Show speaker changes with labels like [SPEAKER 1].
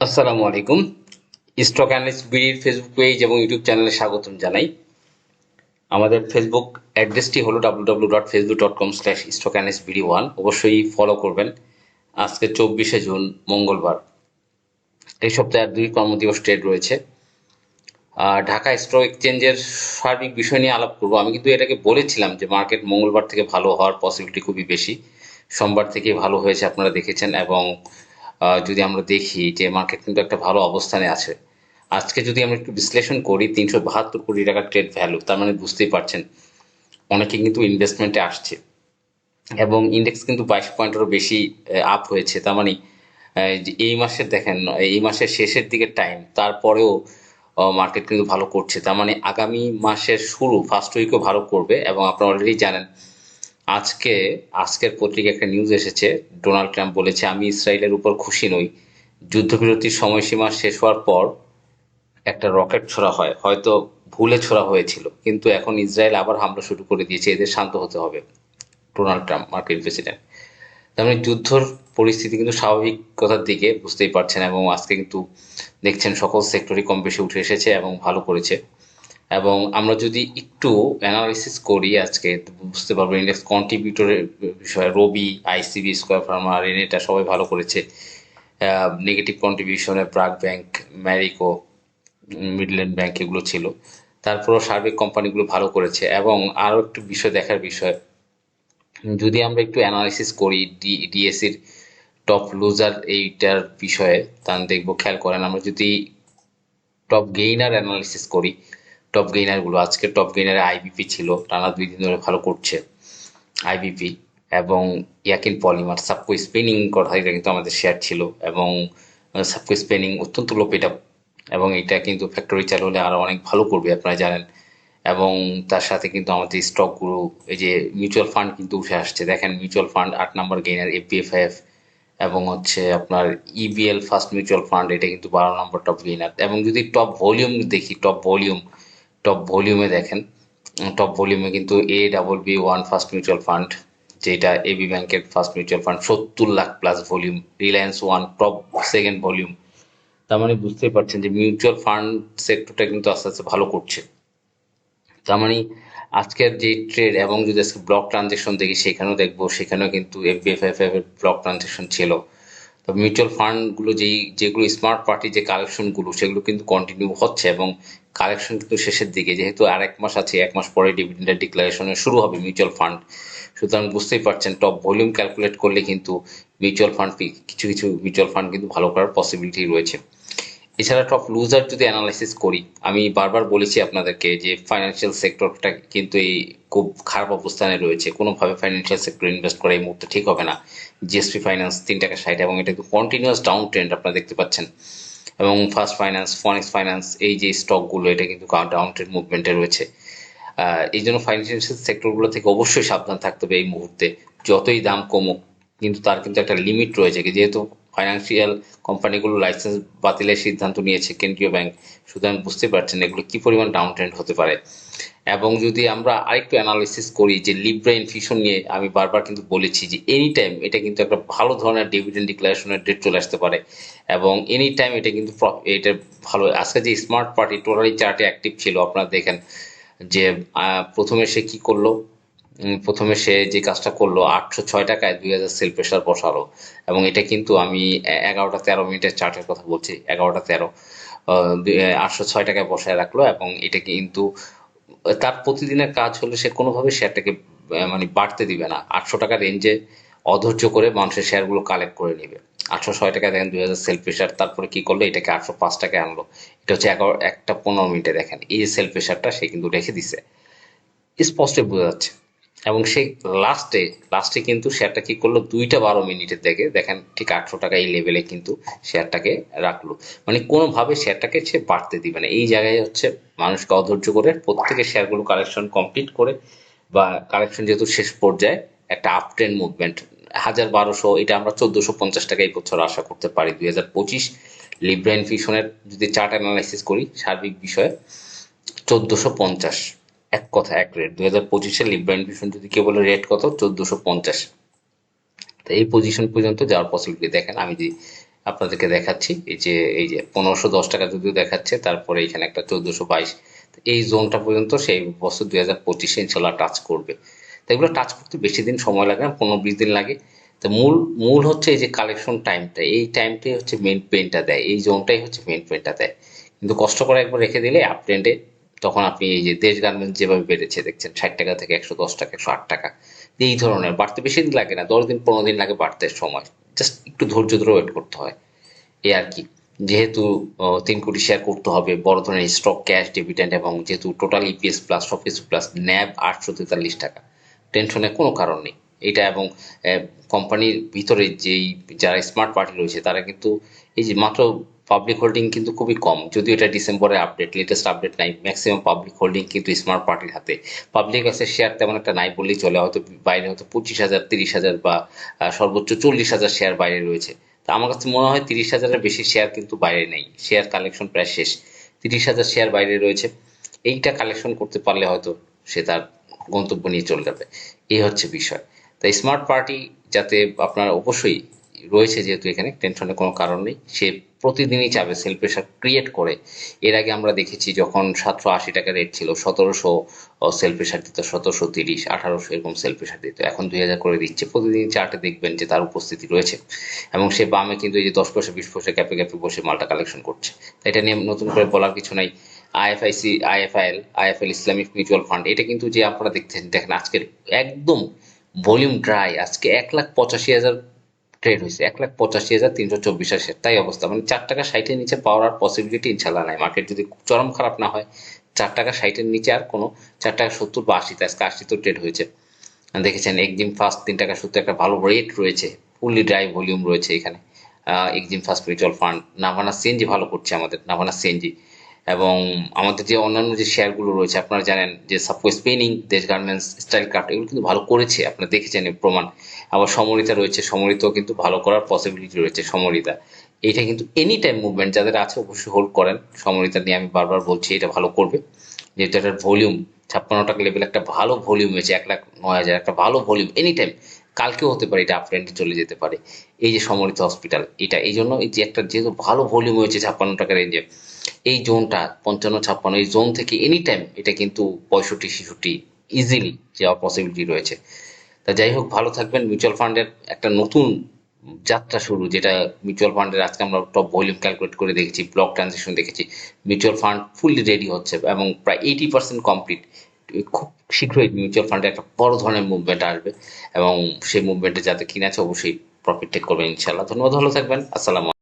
[SPEAKER 1] আসসালামু আলাইকুম। Stock analyst বিডির ফেসবুক পেজ এবং ইউটিউব চ্যানেলে স্বাগতম জানাই। আমাদের ফেসবুক অ্যাড্রেসটি হলো W W dot Facebook dot com slash stock analyst BD one অবশ্যই ফলো করবেন। আজকে চব্বিশে জুন, মঙ্গলবার। এই সপ্তাহে দুই কর্মদিবস ট্রেড রয়েছে। আর ঢাকা স্টক এক্সচেঞ্জের সার্বিক বিষয় নিয়ে আলাপ করব। আমি কিন্তু এটাকে বলেছিলাম যে মার্কেট মঙ্গলবার থেকে ভালো হওয়ার পসিবিলিটি খুবই বেশি। সোমবার থেকে ভালো হয়েছে আপনারা দেখেছেন এবং যদি আমরা দেখি যে মার্কেট কিন্তু একটা ভালো অবস্থানে আছে। আজকে যদি আমরা একটু বিশ্লেষণ করি, তিনশো বাহাত্তর কোটি টাকার ট্রেড ভ্যালু তার মানে বুঝতেই পারছেন, অনেকে কিন্তু ইনভেস্টমেন্টে আসছে। এবং ইন্ডেক্স কিন্তু বাইশ পয়েন্টেরও বেশি আপ হয়েছে। তার মানে এই মাসের দেখেন, এই মাসের শেষের দিকে টাইম তারপরেও মার্কেট কিন্তু ভালো করছে। তার মানে আগামী মাসের শুরু ফার্স্ট উইকও ভালো করবে এবং আপনারা অলরেডি জানেন আজকে, আজকের পত্রিকা একটা নিউজ এসেছে। ডোনাল্ড ট্রাম্প বলেছে, আমি ইসরায়েলের উপর খুশি নই। যুদ্ধবিরতির সময়সীমা শেষ হওয়ার পর একটা রকেট ছোড়া হয়। হয়তো ভুলে ছোড়া হয়েছিল, কিন্তু এখন ইসরায়েল আবার হামলা শুরু করে দিয়েছে। এদের শান্ত হতে হবে। ডোনাল্ড ট্রাম্প মার্কিন প্রেসিডেন্ট। তার মানে যুদ্ধর পরিস্থিতি কিন্তু স্বাভাবিকতার দিকে বুঝতেই পারছেন এবং আজকে কিন্তু দেখছেন সকল সেক্টরই কম বেশি উঠে এসেছে এবং ভালো করেছে। এবং আমরা যদি একটু অ্যানালাইসিস করি আজকে বুঝতে পারব ইন্ডেক্স কন্ট্রিবিউটরের বিষয়ে, Robi ICB square pharma Renata সবাই ভালো করেছে। নেগেটিভ কন্ট্রিবিউশনে প্রাগ ব্যাংক ম্যারিকো মিডল্যান্ড ব্যাংক এগুলো ছিল। তারপরও সার্বিক কোম্পানিগুলো ভালো করেছে। এবং আরও একটু বিষয় দেখার বিষয়, যদি আমরা একটু অ্যানালাইসিস করি ডি ডিএসির টপ লুজার এইটার বিষয়ে, তাহলে দেখব, খেয়াল করেন, আমরা যদি টপ গেইনার অ্যানালিসিস করি টপ গেইনারগুলো আজকে টপ গেইনারে আইবিপি ছিল, টানা দুই দিন ধরে ভালো করছে আইবিপি এবং ইয়াকিন পলিমার সাবকো স্পিনিং কথা এটা কিন্তু আমাদের শেয়ার ছিল এবং সাবকো স্পিনিং অত্যন্ত লো পেটা এবং এটা কিন্তু ফ্যাক্টরি চালু হলে আরও অনেক ভালো করবে আপনারা জানেন এবং তার সাথে কিন্তু আমাদের স্টকগুলো এই যে মিউচুয়াল ফান্ড কিন্তু উঠে আসছে। দেখেন মিউচুয়াল ফান্ড আট নাম্বার গেইনার এপিএফআইএফ এবং হচ্ছে আপনার ইবিএল ফার্স্ট মিউচুয়াল ফান্ড এটা কিন্তু বারো নম্বর টপ গেইনার এবং যদি টপ ভলিউম দেখি টপ ভলিউম টপ ভলিউমে দেখেন টপ ভলিউমে কিন্তু A double B one first mutual fund যেটা এবি ব্যাংকের ফার্স্ট মিউচুয়াল ফান্ড সত্তর lakh plus volume Reliance one top second volume তার মানে বুঝতেই পারছেন যে মিউচুয়াল ফান্ড সেক্টরটা কিন্তু আস্তে আস্তে ভালো করছে। তার মানে আজকের যে ট্রেড এবং যদি আজকে ব্লক ট্রানজেকশন দেখি, সেখানেও দেখব, সেখানেও কিন্তু এফবিএফএফ এর ব্লক ট্রানজেকশন ছিল। তো মিউচুয়াল ফান্ডগুলো যেই, যেগুলো স্মার্ট পার্টি যে কালেকশনগুলো সেগুলো কিন্তু কন্টিনিউ হচ্ছে এবং কালেকশন কিন্তু শেষের দিকে। যেহেতু আর এক মাস আছে, এক মাস পরে ডিভিডেন্ডের ডিক্লারেশনে শুরু হবে মিউচুয়াল ফান্ড সুতরাং বুঝতেই পারছেন টপ ভলিউম ক্যালকুলেট করলে কিন্তু মিউচুয়াল ফান্ড কিছু কিছু মিউচুয়াল ফান্ড কিন্তু ভালো করার পসিবিলিটি রয়েছে। এছাড়া টপ লুজার যদি অ্যানালাইসিস করি, আমি বারবার বলেছি আপনাদেরকে যে ফাইন্যান্সিয়াল সেক্টরটা কিন্তু এই খুব খারাপ অবস্থানে রয়েছে। কোনোভাবে ফাইন্যান্সিয়াল সেক্টর ইনভেস্ট করা এই মুহূর্তে ঠিক হবে না। জিএসপি ফাইন্যান্স তিন টাকা ষাট এবং এটা কিন্তু কন্টিনিউয়াস ডাউন ট্রেন্ড আপনারা দেখতে পাচ্ছেন। এবং ফার্স্ট ফাইন্যান্স ফনেক্স ফাইন্যান্স এই যে স্টকগুলো এটা কিন্তু ডাউন ট্রেন্ড মুভমেন্টে রয়েছে। এই জন্য ফাইন্যান্সিয়াল সেক্টরগুলো থেকে অবশ্যই সাবধান থাকতে হবে এই মুহূর্তে। যতই দাম কমুক, কিন্তু তার কিন্তু একটা লিমিট রয়েছে, যেহেতু ফাইন্যান্সিয়াল কোম্পানিগুলো লাইসেন্স বাতিলের সিদ্ধান্ত নিয়েছে কেন্দ্রীয় ব্যাংক সুতরাং বুঝতে পারছেন এগুলো কি পরিমাণ ডাউন ট্রেন্ড হতে পারে। এবং যদি আমরা আরেকটু অ্যানালিসিস করি যে লিব্রা ইনফিউশন নিয়ে আমি বারবার কিন্তু বলেছি যে এনি টাইম এটা কিন্তু একটা ভালো ধরনের ডিভিডেন্ড ডিক্লারেশনের ডেট চলে আসতে পারে। এবং এনি টাইম এটা কিন্তু এটা ভালো আজকে যে স্মার্ট পার্টি টোটালি চার্টে অ্যাক্টিভ ছিল, আপনারা দেখেন যে প্রথমে সে কি করল? প্রথমে সে যে কাজটা করল, আটশো ছয় টাকায় দুই হাজার সেল প্রেশার বসালো। এবং এটা কিন্তু আমি এগারোটা তেরো মিনিটের চার্টের কথা বলছি, এগারোটা তেরো। আটশো ছয় টাকায় বসায় রাখল এবং এটা কিন্তু, তার প্রতিদিনের কাজ হলে সে কোনোভাবে শেয়ারটাকে মানে বাড়তে দিবে না। আটশো টাকা রেঞ্জে অধৈর্য করে মানুষের শেয়ারগুলো কালেক্ট করে নিবে। আটশো ছয় টাকায় দেখেন দুই হাজার সেল প্রেশার তারপরে কি করল? এটাকে আটশো পাঁচ টাকায় আনলো। এটা হচ্ছে এগারো, একটা পনেরো মিনিটে দেখেন, এই সেল প্রেশারটা সে কিন্তু রেখে দিছে। স্পষ্ট বোঝা যাচ্ছে। এবং সেই লাস্টে লাস্টে কিন্তু শেয়ারটা কি করল? দুইটা বারো মিনিটের দেখে দেখেন ঠিক আটশো টাকা এই লেভেলে কিন্তু শেয়ারটাকে রাখল। মানে কোনোভাবে শেয়ারটাকে সে বাড়তে দিবে না। এই জায়গায় হচ্ছে মানুষকে অধৈর্য করে প্রত্যেকের শেয়ারগুলো কালেকশন কমপ্লিট করে বা কালেকশন যেহেতু শেষ পর্যায়ে, একটা আপ ট্রেন্ড মুভমেন্ট হাজার বারোশো, এটা আমরা চোদ্দশো পঞ্চাশ টাকা এই বছর আশা করতে পারি। দুই হাজার পঁচিশ লিব্রেন ফিশনের যদি চার্ট অ্যানালাইসিস করি, সার্বিক বিষয়ে, চোদ্দশো পঞ্চাশ। এক কথা, এক রেট দুই হাজার পঁচিশে লিব্রা ইনফিউশন যদি কেউ বলে রেট কত? চোদ্দশো পঞ্চাশ। তো এই পজিশন পর্যন্ত যাওয়ার পসিবিলিটি দেখেন, আমি যে আপনাদেরকে দেখাচ্ছি, এই যে এই যে পনেরোশো দশ টাকা যদিও দেখাচ্ছে, তারপরে এখানে একটা চোদ্দোশো বাইশ। এই জোনটা পর্যন্ত সেই বছর দুই হাজার পঁচিশে ইনশাল্লাহ টাচ করবে। তো এগুলো টাচ করতে বেশি দিন সময় লাগে না, পনেরো বিশ দিন লাগে। তো মূল মূল হচ্ছে এই যে কালেকশন টাইমটা এই টাইমটাই হচ্ছে মেন পেনটা দেয়, এই জোনটাই হচ্ছে মেন পেনটা দেয়। কিন্তু কষ্ট করে একবার রেখে দিলে আপ ট্রেন্ডে তখন আপনি এই যে দেশ গার্মেন্টস যেভাবে বেড়েছে, দেখছেন ষাট টাকা থেকে একশো দশ টাকা, একশো আট টাকা, এই ধরনের বাড়তে বেশি দিন লাগে না, দশ দিন, পনেরো দিন লাগে বাড়তে সময়। জাস্ট একটু ধৈর্য ধরে ওয়েট করতে হয়। এই আর কি। যেহেতু তিন কোটি শেয়ার করতে হবে, বড় ধরনের স্টক ক্যাশ ডিভিডেন্ড এবং যেহেতু টোটাল ইপিএস প্লাস সব কিছু প্লাস ন্যাব আটশো তেতাল্লিশ টাকা। টেনশনের কোনো কারণ নেই। এটা এবং কোম্পানির ভিতরে যেই, যারা স্মার্ট পার্টি রয়েছে, তারা কিন্তু এই যে মাত্র পাবলিক হোল্ডিং কিন্তু খুবই কম। যদিও এটা ডিসেম্বরে আপডেট লেটেস্ট আপডেট নাই ম্যাক্সিমাম পাবলিক হোল্ডিং কিন্তু স্মার্ট পার্টির হাতে। পাবলিক আছে শেয়ার তেমন একটা নাই বললেই চলে, হয়তো বাইরে হয়তো পঁচিশ হাজার, তিরিশ হাজার বা সর্বোচ্চ চল্লিশ হাজার শেয়ার বাইরে রয়েছে। তা আমার কাছে মনে হয় তিরিশ হাজারের বেশি শেয়ার কিন্তু বাইরে নেই। শেয়ার কালেকশন প্রায় শেষ। তিরিশ হাজার শেয়ার বাইরে রয়েছে। এইটা কালেকশন করতে পারলে হয়তো সে তার গন্তব্য নিয়ে চলে যাবে। এই হচ্ছে বিষয়। তাই স্মার্ট পার্টি যাতে আপনার অবশ্যই রয়েছে যেহেতু এখানে টেনশনের কোনো কারণ নেই। সে প্রতিদিনই চাবে সেল প্রেশার ক্রিয়েট করে। এর আগে আমরা দেখেছি যখন সাতশো আশি টাকা রেট ছিল, সতেরোশো সেল প্রেশার দিত, সতেরোশো তিরিশ, আঠারোশো এরকম সেল প্রেশার দিত। এখন দুই হাজার করে দিচ্ছে। প্রতিদিন চার্টে দেখবেন যে তার উপস্থিতি রয়েছে। এবং সে বামে কিন্তু এই যে দশ পয়সা, বিশ পয়সা ক্যাপে ক্যাপে বসে মালটা কালেকশন করছে। এটা নিয়ে নতুন করে বলার কিছু নাই। IFIC, IFIL IFL Islamic mutual fund এটা কিন্তু যে আপনারা দেখতেন দেখেন আজকের একদম ভলিউম ড্রাই, আজকে এক লাখ পঁচাশি হাজার ট্রেড হয়েছে, এক লাখ পঁচাশি হাজার তিনশো চব্বিশ শেয়ার তাই অবস্থা। মানে চার টাকা ষাটের নিচে পাওয়ার আর পসিবিলিটি ইনশাল্লাহ নাই। মার্কেট যদি চরম খারাপ না হয়, চার টাকা ষাটের নিচে আর কোনো চার টাকা সত্তর বা আশিতে, আজকে আশি তো ট্রেড হয়েছে। দেখেছেন একদিন ফার্স্ট তিন টাকা সত্তর একটা ভালো রেট রয়েছে ফুললি ড্রাই ভলিউম রয়েছে এখানে। একদিন first mutual fund Navana CNG ভালো করছে আমাদের নাভানা সিএনজি এবং আমাদের যে অন্যান্য যে শেয়ারগুলো রয়েছে, আপনারা জানেন যে সাপোজ স্পেনিং দেশ গার্মেন্টস স্টাইল ক্রাফট এগুলো কিন্তু ভালো করেছে, আপনারা দেখেছেন প্রমাণ। আবার সমরিতা রয়েছে, সমরিতাও কিন্তু ভালো করার পসিবিলিটি রয়েছে সমরিতা। এইটা কিন্তু এনি টাইম মুভমেন্ট যাদের আছে অবশ্যই হোল্ড করেন। সমরিতা নিয়ে আমি বারবার বলছি, এটা ভালো করবে। যেহেতু এটার ভলিউম ছাপ্পান্ন টাকা লেভেল একটা ভালো ভলিউম হয়েছে, এক লাখ নয় হাজার, একটা ভালো ভলিউম এনি টাইম কালকেও হতে পারে, এটা আপট্রেন্ডে চলে যেতে পারে। এই যে সমরিত হসপিটাল এটা, এই জন্য যে একটা যেহেতু ভালো ভলিউম হয়েছে ছাপ্পান্ন টাকা রেঞ্জে এই জোনটা, পঞ্চান্ন, ছাপ্পান্ন, এই জোন থেকে এনি টাইম এটা কিন্তু পঁয়ষট্টি, ছেষট্টি ইজিলি যাওয়ার পসিবিলিটি রয়েছে। তা যাই হোক, ভালো থাকবেন। মিউচুয়াল ফান্ডের একটা নতুন যাত্রা শুরু, যেটা মিউচুয়াল ফান্ডের আজকে আমরা টপ ভলিউম ক্যালকুলেট করে দেখেছি ব্লক ট্রানজেকশন দেখেছি। মিউচুয়াল ফান্ড ফুললি রেডি হচ্ছে এবং প্রায় এইটি পার্সেন্ট কমপ্লিট খুব শীঘ্রই মিউচুয়াল ফান্ডে একটা বড় ধরনের মুভমেন্ট আসবে এবং সেই মুভমেন্টে যাতে কিনে আছে, অবশ্যই প্রফিট টেক করবেন ইনশাল্লাহ ধন্যবাদ, ভালো থাকবেন। আসসালাম